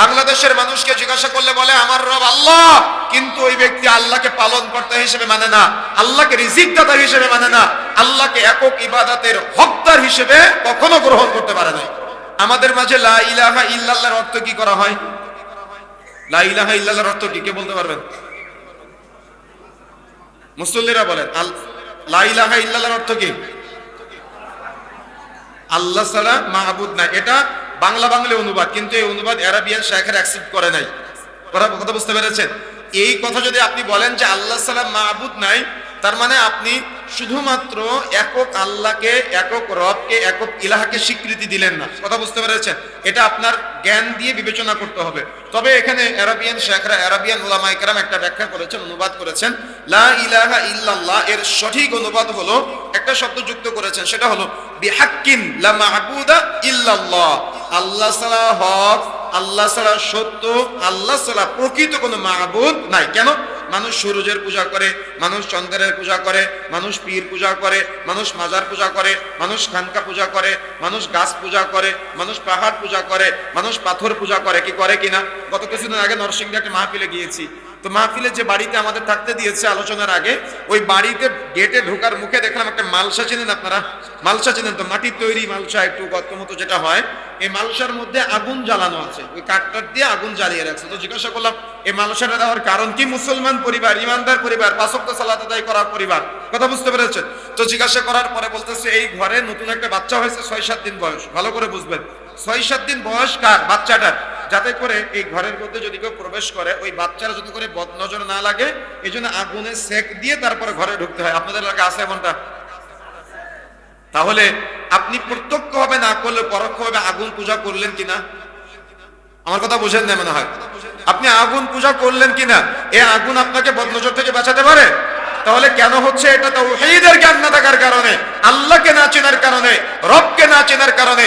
বাংলাদেশের মানুষকে জিজ্ঞাসা করলে বলে, আমার রব আল্লাহ। কিন্তু ওই ব্যক্তি আল্লাহকে পালন কর্তা হিসেবে মানে না। আল্লাহকে রিজিক দাতা হিসেবে মানে না। আল্লাহকে একক ইবাদাতের হকদার হিসেবে কখনো গ্রহণ করতে পারে না আমাদের মাঝে লা ইলাহা ইল্লাল্লাহর অর্থ কি করা হয়? লা ইলাহা ইল্লাল্লাহর অর্থ কি? কে বলতে পারবেন? মুসল্লিরা বলেন লা ইলাহা ইল্লাল্লাহর অর্থ কি? আল্লাহ ছাড়া মাহবুদ নাই। এটা বাংলা বাংলা অনুবাদ, কিন্তু এই অনুবাদ অ্যারাবিয়ান শায়খের অ্যাকসেপ্ট করে নাই। কথা বুঝতে পেরেছেন? এই কথা যদি আপনি বলেন যে আল্লাহ সালাম মাহবুদ নাই, তার মানে আপনি শুধুমাত্র একক আল্লাহকে, একক রবকে, একক ইলাহাকে স্বীকৃতি দিলেন না। কথা বুঝতে পেরেছেন? এটা আপনার জ্ঞান দিয়ে বিবেচনা করতে হবে। তবে এখানে অ্যারাবিয়ান শেখরা অ্যারাবিয়ান ওলামা একরাম একটা ব্যাখ্যা করেছেন, অনুবাদ করেছেন, লা ইলাহা ইল্লাল্লাহ এর সঠিক অনুবাদ হলো, একটা শব্দ যুক্ত করেছেন, সেটা হলো, বিহাক্কিন লা মাহবুদা ইল্লাল্লাহ। আল্লাহ ছাড়া হক, আল্লাহ ছাড়া সত্য, আল্লাহ ছাড়া প্রকৃত কোনো মাহবুদ নাই। কেন? মানুষ সূর্যের পূজা করে, মানুষ চন্দ্রের পূজা করে, মানুষ পীর পূজা করে, মানুষ মাজার পূজা করে, মানুষ খানকা পূজা করে, মানুষ গাছ পূজা করে, মানুষ পাহাড় পূজা করে, মানুষ পাথর পূজা করে। কি করে কিনা? গত কিছুদিন আগে নরসিংদী একটা মাহফিলে গিয়েছি। তো মাহফিলে যে বাড়িতে আমাদের থাকতে দিয়েছে আলোচনার আগে, ওই বাড়িতে গেটে ঢোকার মুখে দেখলাম একটা মালসা চিনেন আপনারা? মালসা চিনেন তো? মাটির তৈরি মালসা একটু গত মতো যেটা হয়, এই মালসার মধ্যে আগুন জ্বালানো আছে। ওই কাঠটার দিয়ে আগুন জ্বালিয়ে রাখছে। তো জিজ্ঞাসা করলাম, এই মালসাটা দেওয়ার কারণ কি? মুসলমান পরিবার, ইমানদার পরিবার, পাঁচক্ত সালাত আদায় করা পরিবার? কথা বুঝতে পেরেছেন? তো জিজ্ঞাসা করার পরে বলতেছে, এই ঘরে নতুন একটা বাচ্চা হয়েছে, ছয় সাত দিন বয়স। ভালো করে বুঝবেন। ছয় সাত দিন বয়স কার? বাচ্চাটার। যাতে করে এই ঘরের মধ্যে যদি কেউ প্রবেশ করে, ওই বাচ্চারা যদি করে বদনজর না লাগে এই জন্য আগুনে সেক দিয়ে তারপরে ঘরে ঢুকতে হয়। আপনাদের এলাকা আছে এমনটা? তাহলে আপনি প্রত্যক্ষ হবে না করলে পরোক্ষ হবে আগুন পূজা করলেন কিনা? আমার কথা বুঝেন না মনে হয়। আপনি আগুন পূজা করলেন কিনা? এ আগুন আপনাকে বদনজর থেকে বাঁচাতে পারে? তাহলে কেন হচ্ছে এটা তো জ্ঞান না থাকার কারণে? আল্লাহকে না চেনার কারণে? রবকে না চেনার কারণে?